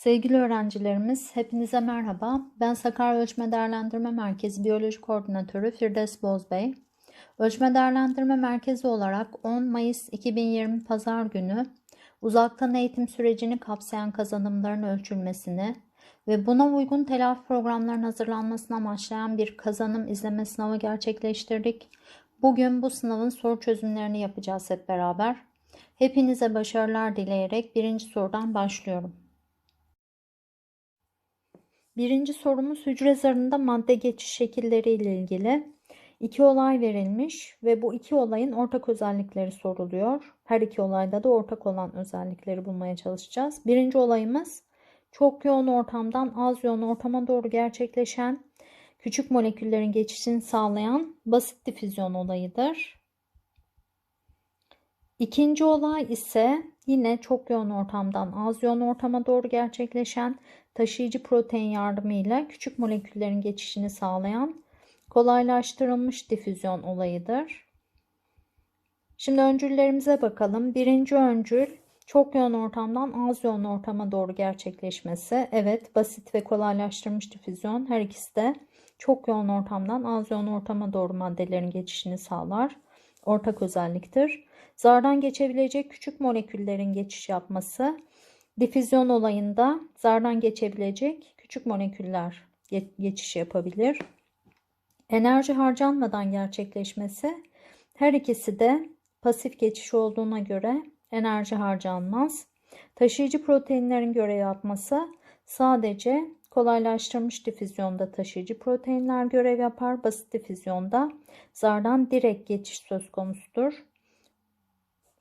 Sevgili öğrencilerimiz, hepinize merhaba. Ben Sakarya Ölçme Değerlendirme Merkezi Biyoloji Koordinatörü Firdevs Bozbey. Ölçme Değerlendirme Merkezi olarak 10 Mayıs 2020 Pazar günü uzaktan eğitim sürecini kapsayan kazanımların ölçülmesini ve buna uygun telafi programların hazırlanmasını amaçlayan bir kazanım izleme sınavı gerçekleştirdik. Bugün bu sınavın soru çözümlerini yapacağız hep beraber. Hepinize başarılar dileyerek birinci sorudan başlıyorum. Birinci sorumuz hücre zarında madde geçiş şekilleri ile ilgili. İki olay verilmiş ve bu iki olayın ortak özellikleri soruluyor. Her iki olayda da ortak olan özellikleri bulmaya çalışacağız. Birinci olayımız çok yoğun ortamdan az yoğun ortama doğru gerçekleşen küçük moleküllerin geçişini sağlayan basit difüzyon olayıdır. İkinci olay ise yine çok yoğun ortamdan az yoğun ortama doğru gerçekleşen taşıyıcı protein yardımıyla küçük moleküllerin geçişini sağlayan kolaylaştırılmış difüzyon olayıdır. Şimdi öncüllerimize bakalım. Birinci öncül çok yoğun ortamdan az yoğun ortama doğru gerçekleşmesi. Evet basit ve kolaylaştırılmış difüzyon her ikisi de çok yoğun ortamdan az yoğun ortama doğru maddelerin geçişini sağlar. Ortak özelliktir. Zardan geçebilecek küçük moleküllerin geçiş yapması difüzyon olayında zardan geçebilecek küçük moleküller geçiş yapabilir. Enerji harcanmadan gerçekleşmesi her ikisi de pasif geçiş olduğuna göre enerji harcanmaz. Taşıyıcı proteinlerin görev yapması sadece kolaylaştırılmış difüzyonda taşıyıcı proteinler görev yapar. Basit difüzyonda zardan direkt geçiş söz konusudur.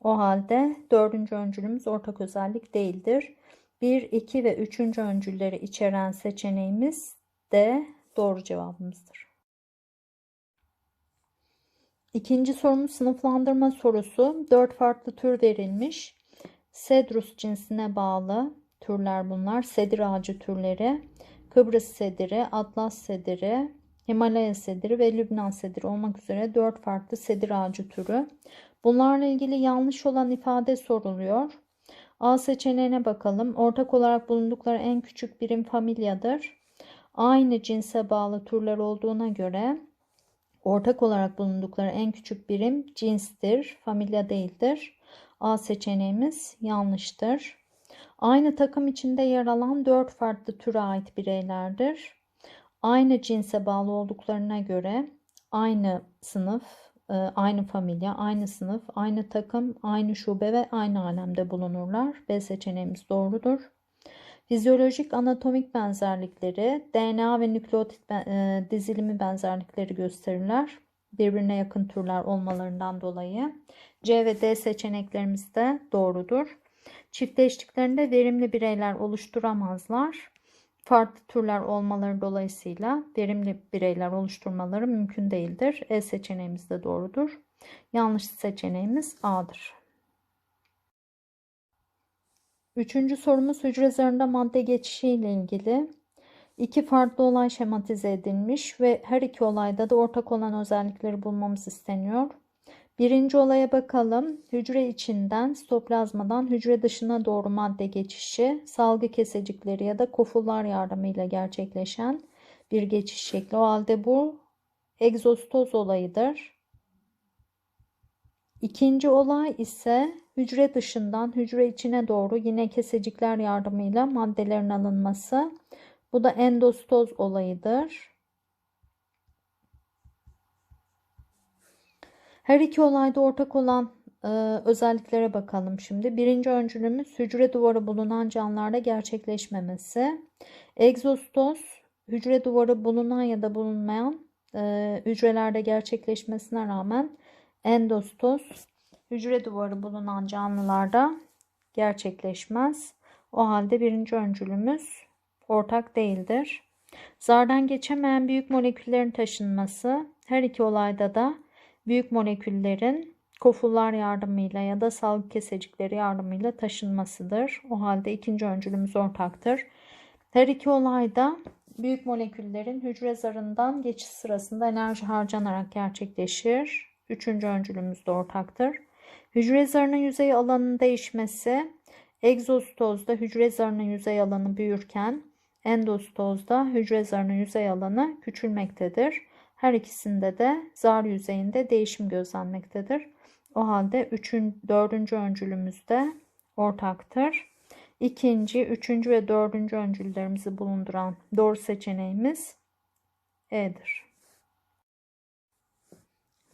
O halde dördüncü öncülümüz ortak özellik değildir. 1, 2 ve 3. öncülleri içeren seçeneğimiz de doğru cevabımızdır. İkinci sorumuz sınıflandırma sorusu. 4 farklı tür verilmiş. Cedrus cinsine bağlı türler bunlar. Sedir ağacı türleri. Kıbrıs sediri, Atlas sediri, Himalaya sediri ve Lübnan sediri olmak üzere 4 farklı sedir ağacı türü. Bunlarla ilgili yanlış olan ifade soruluyor. A seçeneğine bakalım. Ortak olarak bulundukları en küçük birim familyadır. Aynı cinse bağlı türler olduğuna göre ortak olarak bulundukları en küçük birim cinstir, familya değildir. A seçeneğimiz yanlıştır. Aynı takım içinde yer alan 4 farklı türe ait bireylerdir. Aynı cinse bağlı olduklarına göre aynı sınıf, aynı familya, aynı sınıf, aynı takım, aynı şube ve aynı alemde bulunurlar. B seçeneğimiz doğrudur. Fizyolojik anatomik benzerlikleri, DNA ve nükleotit e, dizilimi benzerlikleri gösterirler. Birbirine yakın türler olmalarından dolayı. C ve D seçeneklerimiz de doğrudur. Çiftleştiklerinde verimli bireyler oluşturamazlar farklı türler olmaları dolayısıyla verimli bireyler oluşturmaları mümkün değildir. E seçeneğimiz de doğrudur. Yanlış seçeneğimiz A'dır. Üçüncü sorumuz hücre zarında madde geçişi ile ilgili. İki farklı olay şematize edilmiş ve her iki olayda da ortak olan özellikleri bulmamız isteniyor. Birinci olaya bakalım. Hücre içinden stoplazmadan hücre dışına doğru madde geçişi salgı kesecikleri ya da kofullar yardımıyla gerçekleşen bir geçiş şekli. O halde bu egzostoz olayıdır. İkinci olay ise hücre dışından hücre içine doğru yine kesecikler yardımıyla maddelerin alınması. Bu da endostoz olayıdır. Her iki olayda ortak olan e, özelliklere bakalım şimdi. Birinci öncülümüz hücre duvarı bulunan canlılarda gerçekleşmemesi. Egzostoz hücre duvarı bulunan ya da bulunmayan e, hücrelerde gerçekleşmesine rağmen endostoz hücre duvarı bulunan canlılarda gerçekleşmez. O halde birinci öncülümüz ortak değildir. Zardan geçemeyen büyük moleküllerin taşınması her iki olayda da büyük moleküllerin kofullar yardımıyla ya da salgı kesecikleri yardımıyla taşınmasıdır. O halde ikinci öncülümüz ortaktır. Her iki olayda büyük moleküllerin hücre zarından geçiş sırasında enerji harcanarak gerçekleşir. Üçüncü öncülümüz de ortaktır. Hücre zarının yüzey alanının değişmesi Egzostozda hücre zarının yüzey alanı büyürken endostozda hücre zarının yüzey alanı küçülmektedir. Her ikisinde de zar yüzeyinde değişim gözlenmektedir. O halde üçün, dördüncü öncülümüzde ortaktır. İkinci, üçüncü ve dördüncü öncüllerimizi bulunduran doğru seçeneğimiz E'dir.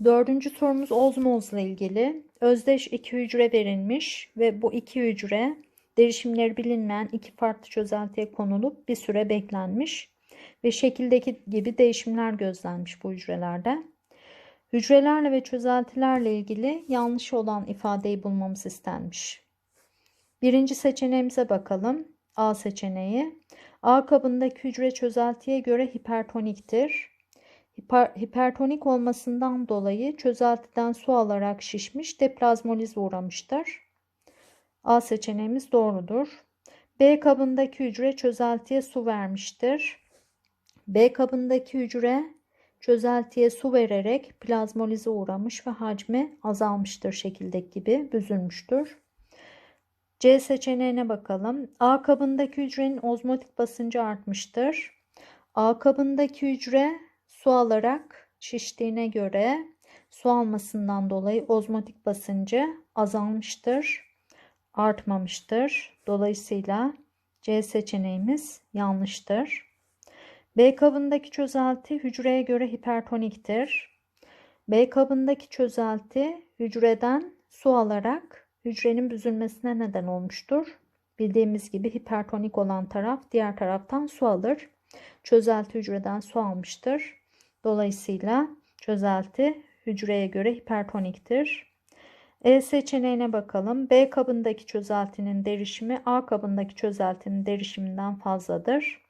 Dördüncü sorumuz ozmoz ile ilgili. Özdeş iki hücre verilmiş ve bu iki hücre derişimleri bilinmeyen iki farklı çözeltiye konulup bir süre beklenmiş ve şekildeki gibi değişimler gözlenmiş bu hücrelerde. Hücrelerle ve çözeltilerle ilgili yanlış olan ifadeyi bulmamız istenmiş. Birinci seçeneğimize bakalım. A seçeneği. A kabındaki hücre çözeltiye göre hipertoniktir. Hiper, hipertonik olmasından dolayı çözeltiden su alarak şişmiş deplazmoliz uğramıştır. A seçeneğimiz doğrudur. B kabındaki hücre çözeltiye su vermiştir. B kabındaki hücre çözeltiye su vererek plazmolize uğramış ve hacmi azalmıştır şekildeki gibi büzülmüştür. C seçeneğine bakalım. A kabındaki hücrenin ozmotik basıncı artmıştır. A kabındaki hücre su alarak şiştiğine göre su almasından dolayı ozmotik basıncı azalmıştır, artmamıştır. Dolayısıyla C seçeneğimiz yanlıştır. B kabındaki çözelti hücreye göre hipertoniktir. B kabındaki çözelti hücreden su alarak hücrenin büzülmesine neden olmuştur. Bildiğimiz gibi hipertonik olan taraf diğer taraftan su alır. Çözelti hücreden su almıştır. Dolayısıyla çözelti hücreye göre hipertoniktir. E seçeneğine bakalım. B kabındaki çözeltinin derişimi A kabındaki çözeltinin derişiminden fazladır.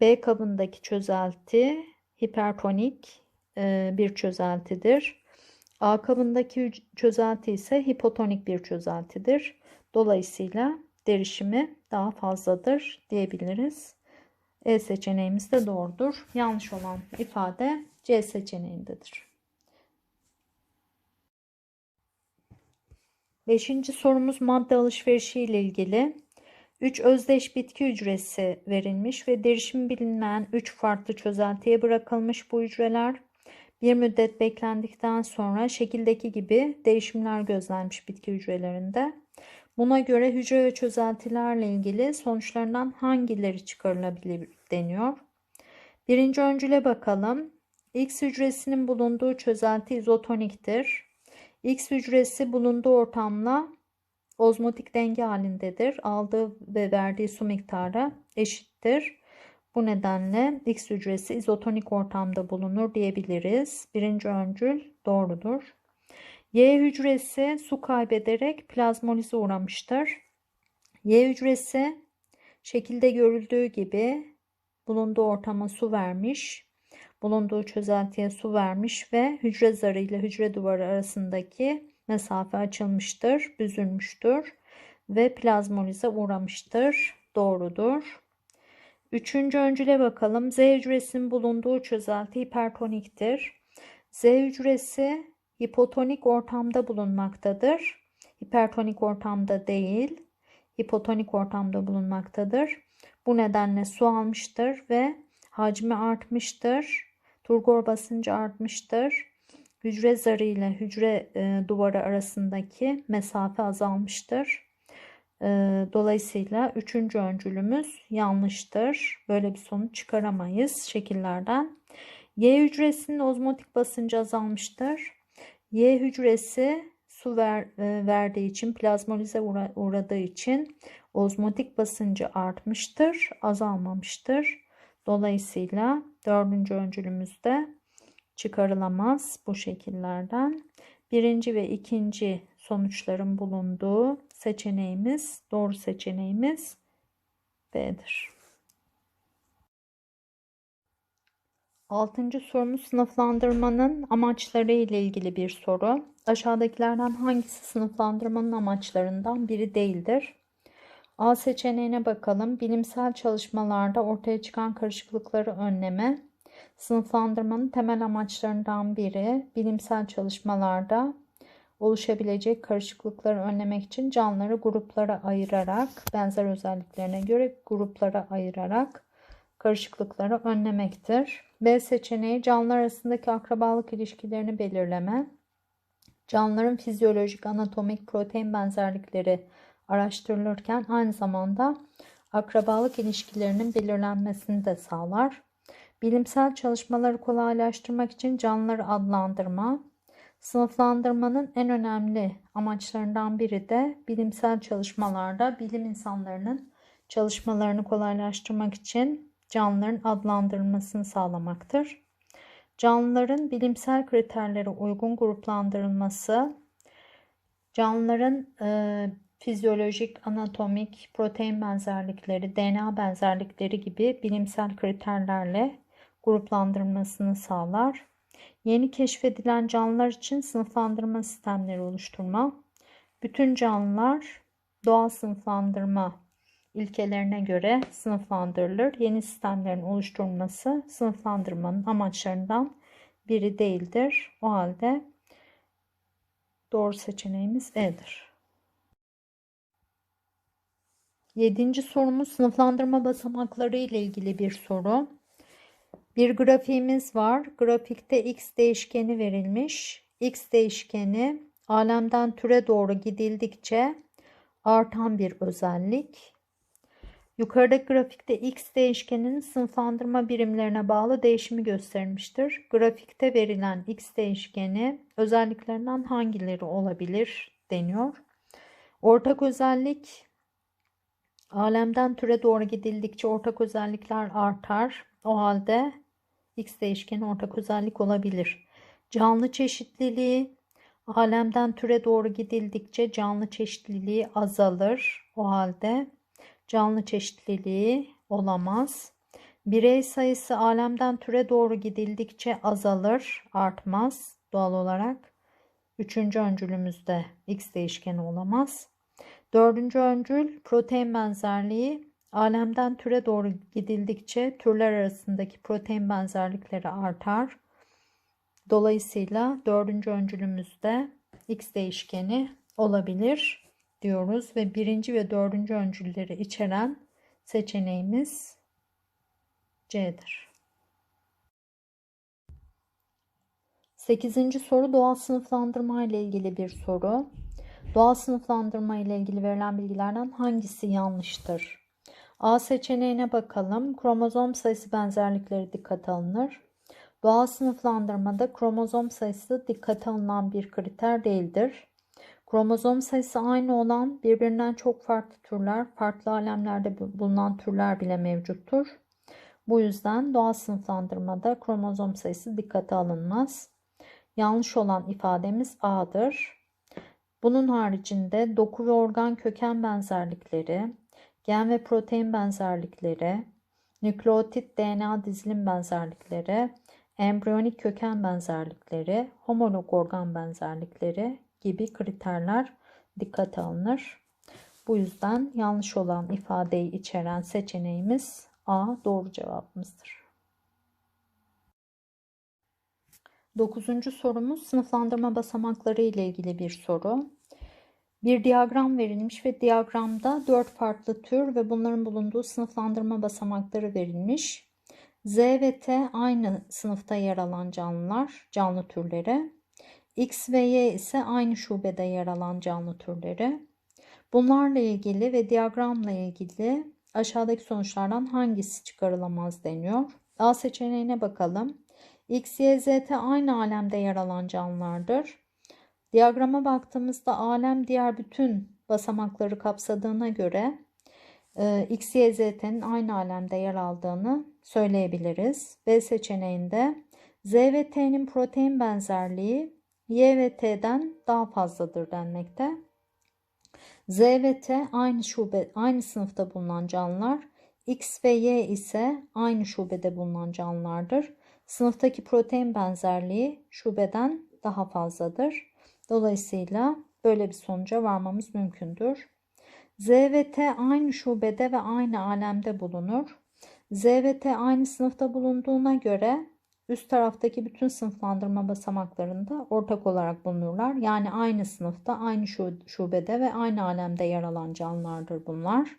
B kabındaki çözelti hipertonik e, bir çözeltidir. A kabındaki çözelti ise hipotonik bir çözeltidir. Dolayısıyla derişimi daha fazladır diyebiliriz. E seçeneğimiz de doğrudur. Yanlış olan ifade C seçeneğindedir. Beşinci sorumuz madde alışverişi ile ilgili. 3 özdeş bitki hücresi verilmiş ve derişim bilinmeyen 3 farklı çözeltiye bırakılmış bu hücreler. Bir müddet beklendikten sonra şekildeki gibi değişimler gözlenmiş bitki hücrelerinde. Buna göre hücre ve çözeltilerle ilgili sonuçlarından hangileri çıkarılabilir deniyor. Birinci öncüle bakalım. X hücresinin bulunduğu çözelti izotoniktir. X hücresi bulunduğu ortamla ozmotik denge halindedir. Aldığı ve verdiği su miktarı eşittir. Bu nedenle X hücresi izotonik ortamda bulunur diyebiliriz. Birinci öncül doğrudur. Y hücresi su kaybederek plazmolize uğramıştır. Y hücresi şekilde görüldüğü gibi bulunduğu ortama su vermiş, bulunduğu çözeltiye su vermiş ve hücre zarı ile hücre duvarı arasındaki mesafe açılmıştır, büzülmüştür ve plazmolize uğramıştır. Doğrudur. Üçüncü öncüle bakalım. Z hücresinin bulunduğu çözelti hipertoniktir. Z hücresi hipotonik ortamda bulunmaktadır. Hipertonik ortamda değil, hipotonik ortamda bulunmaktadır. Bu nedenle su almıştır ve hacmi artmıştır. Turgor basıncı artmıştır. Hücre zarı ile hücre e, duvarı arasındaki mesafe azalmıştır. E, dolayısıyla üçüncü öncülümüz yanlıştır. Böyle bir sonuç çıkaramayız şekillerden. Y hücresinin ozmotik basıncı azalmıştır. Y hücresi su ver, e, verdiği için plazmolize uğra, uğradığı için ozmotik basıncı artmıştır, azalmamıştır. Dolayısıyla dördüncü öncülümüzde çıkarılamaz bu şekillerden. Birinci ve ikinci sonuçların bulunduğu seçeneğimiz, doğru seçeneğimiz B'dir. Altıncı sorumuz sınıflandırmanın amaçları ile ilgili bir soru. Aşağıdakilerden hangisi sınıflandırmanın amaçlarından biri değildir? A seçeneğine bakalım. Bilimsel çalışmalarda ortaya çıkan karışıklıkları önleme. Sınıflandırmanın temel amaçlarından biri bilimsel çalışmalarda oluşabilecek karışıklıkları önlemek için canlıları gruplara ayırarak benzer özelliklerine göre gruplara ayırarak karışıklıkları önlemektir. B seçeneği canlılar arasındaki akrabalık ilişkilerini belirleme. Canlıların fizyolojik, anatomik, protein benzerlikleri araştırılırken aynı zamanda akrabalık ilişkilerinin belirlenmesini de sağlar. Bilimsel çalışmaları kolaylaştırmak için canlıları adlandırma. Sınıflandırmanın en önemli amaçlarından biri de bilimsel çalışmalarda bilim insanlarının çalışmalarını kolaylaştırmak için canlıların adlandırılmasını sağlamaktır. Canlıların bilimsel kriterlere uygun gruplandırılması, canlıların e, fizyolojik, anatomik, protein benzerlikleri, DNA benzerlikleri gibi bilimsel kriterlerle gruplandırılmasını sağlar. Yeni keşfedilen canlılar için sınıflandırma sistemleri oluşturma. Bütün canlılar doğal sınıflandırma ilkelerine göre sınıflandırılır. Yeni sistemlerin oluşturulması sınıflandırmanın amaçlarından biri değildir. O halde doğru seçeneğimiz E'dir. Yedinci sorumuz sınıflandırma basamakları ile ilgili bir soru. Bir grafiğimiz var. Grafikte x değişkeni verilmiş. x değişkeni alemden türe doğru gidildikçe artan bir özellik. Yukarıdaki grafikte x değişkeninin sınıflandırma birimlerine bağlı değişimi göstermiştir. Grafikte verilen x değişkeni özelliklerinden hangileri olabilir deniyor. Ortak özellik alemden türe doğru gidildikçe ortak özellikler artar. O halde x değişkeni ortak özellik olabilir. Canlı çeşitliliği alemden türe doğru gidildikçe canlı çeşitliliği azalır. O halde canlı çeşitliliği olamaz. Birey sayısı alemden türe doğru gidildikçe azalır, artmaz doğal olarak. Üçüncü öncülümüzde x değişkeni olamaz. Dördüncü öncül protein benzerliği alemden türe doğru gidildikçe türler arasındaki protein benzerlikleri artar. Dolayısıyla dördüncü öncülümüzde x değişkeni olabilir diyoruz ve birinci ve dördüncü öncülleri içeren seçeneğimiz C'dir. Sekizinci soru doğal sınıflandırma ile ilgili bir soru. Doğal sınıflandırma ile ilgili verilen bilgilerden hangisi yanlıştır? A seçeneğine bakalım. Kromozom sayısı benzerlikleri dikkate alınır. Doğal sınıflandırmada kromozom sayısı dikkate alınan bir kriter değildir. Kromozom sayısı aynı olan birbirinden çok farklı türler, farklı alemlerde bulunan türler bile mevcuttur. Bu yüzden doğal sınıflandırmada kromozom sayısı dikkate alınmaz. Yanlış olan ifademiz A'dır. Bunun haricinde doku ve organ köken benzerlikleri, gen ve protein benzerlikleri, nükleotit DNA dizilim benzerlikleri, embriyonik köken benzerlikleri, homolog organ benzerlikleri gibi kriterler dikkate alınır. Bu yüzden yanlış olan ifadeyi içeren seçeneğimiz A doğru cevabımızdır. Dokuzuncu sorumuz sınıflandırma basamakları ile ilgili bir soru. Bir diyagram verilmiş ve diyagramda dört farklı tür ve bunların bulunduğu sınıflandırma basamakları verilmiş. Z ve T aynı sınıfta yer alan canlılar, canlı türleri. X ve Y ise aynı şubede yer alan canlı türleri. Bunlarla ilgili ve diyagramla ilgili aşağıdaki sonuçlardan hangisi çıkarılamaz deniyor. A seçeneğine bakalım. X, Y, Z, T aynı alemde yer alan canlılardır. Diyagrama baktığımızda alem diğer bütün basamakları kapsadığına göre e, X, Y, Z, T'nin aynı alemde yer aldığını söyleyebiliriz. B seçeneğinde Z ve T'nin protein benzerliği Y ve T'den daha fazladır denmekte. Z ve T aynı şube, aynı sınıfta bulunan canlılar. X ve Y ise aynı şubede bulunan canlılardır. Sınıftaki protein benzerliği şubeden daha fazladır. Dolayısıyla böyle bir sonuca varmamız mümkündür. Z ve T aynı şubede ve aynı alemde bulunur. Z ve T aynı sınıfta bulunduğuna göre üst taraftaki bütün sınıflandırma basamaklarında ortak olarak bulunurlar. Yani aynı sınıfta, aynı şu- şubede ve aynı alemde yer alan canlılardır bunlar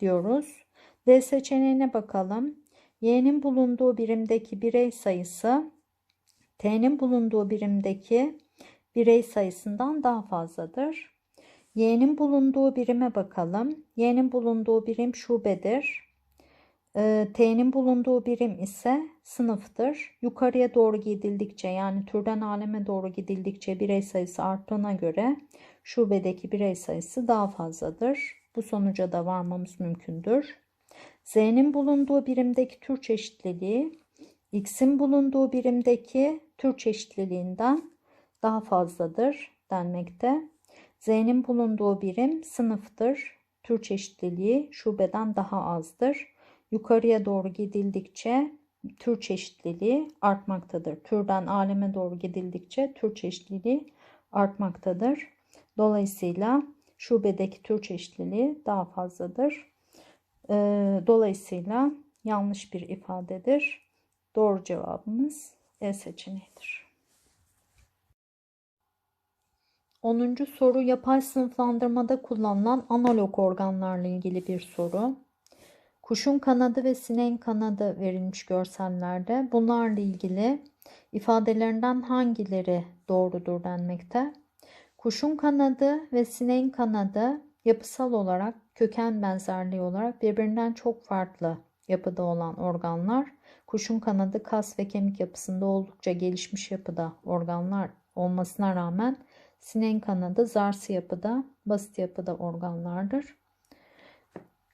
diyoruz. D seçeneğine bakalım. Y'nin bulunduğu birimdeki birey sayısı T'nin bulunduğu birimdeki birey sayısından daha fazladır. Y'nin bulunduğu birime bakalım. Y'nin bulunduğu birim şubedir. Ee, T'nin bulunduğu birim ise sınıftır. Yukarıya doğru gidildikçe yani türden aleme doğru gidildikçe birey sayısı arttığına göre şubedeki birey sayısı daha fazladır. Bu sonuca da varmamız mümkündür. Z'nin bulunduğu birimdeki tür çeşitliliği X'in bulunduğu birimdeki tür çeşitliliğinden daha fazladır denmekte. Z'nin bulunduğu birim sınıftır. Tür çeşitliliği şubeden daha azdır. Yukarıya doğru gidildikçe tür çeşitliliği artmaktadır. Türden aleme doğru gidildikçe tür çeşitliliği artmaktadır. Dolayısıyla şubedeki tür çeşitliliği daha fazladır. Ee, Dolayısıyla yanlış bir ifadedir. Doğru cevabımız E seçeneğidir. 10. soru yapay sınıflandırmada kullanılan analog organlarla ilgili bir soru. Kuşun kanadı ve sineğin kanadı verilmiş görsellerde. Bunlarla ilgili ifadelerinden hangileri doğrudur denmekte. Kuşun kanadı ve sineğin kanadı yapısal olarak köken benzerliği olarak birbirinden çok farklı yapıda olan organlar. Kuşun kanadı kas ve kemik yapısında oldukça gelişmiş yapıda organlar olmasına rağmen sineğin kanadı zarsı yapıda, basit yapıda organlardır.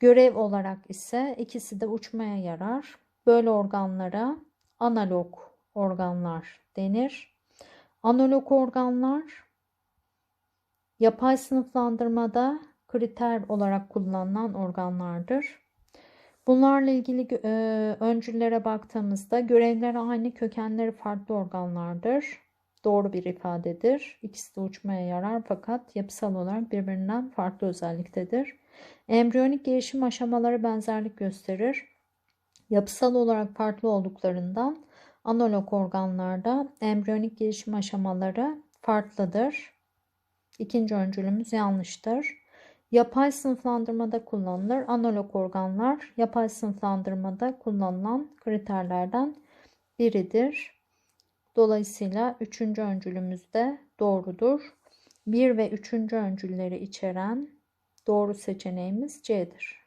Görev olarak ise ikisi de uçmaya yarar. Böyle organlara analog organlar denir. Analog organlar yapay sınıflandırmada kriter olarak kullanılan organlardır. Bunlarla ilgili e, öncüllere baktığımızda görevleri aynı, kökenleri farklı organlardır. Doğru bir ifadedir. İkisi de uçmaya yarar fakat yapısal olarak birbirinden farklı özelliktedir. Embriyonik gelişim aşamaları benzerlik gösterir. Yapısal olarak farklı olduklarından analog organlarda embriyonik gelişim aşamaları farklıdır. İkinci öncülümüz yanlıştır. Yapay sınıflandırmada kullanılır. Analog organlar yapay sınıflandırmada kullanılan kriterlerden biridir. Dolayısıyla üçüncü öncülümüz de doğrudur. Bir ve üçüncü öncülleri içeren doğru seçeneğimiz C'dir.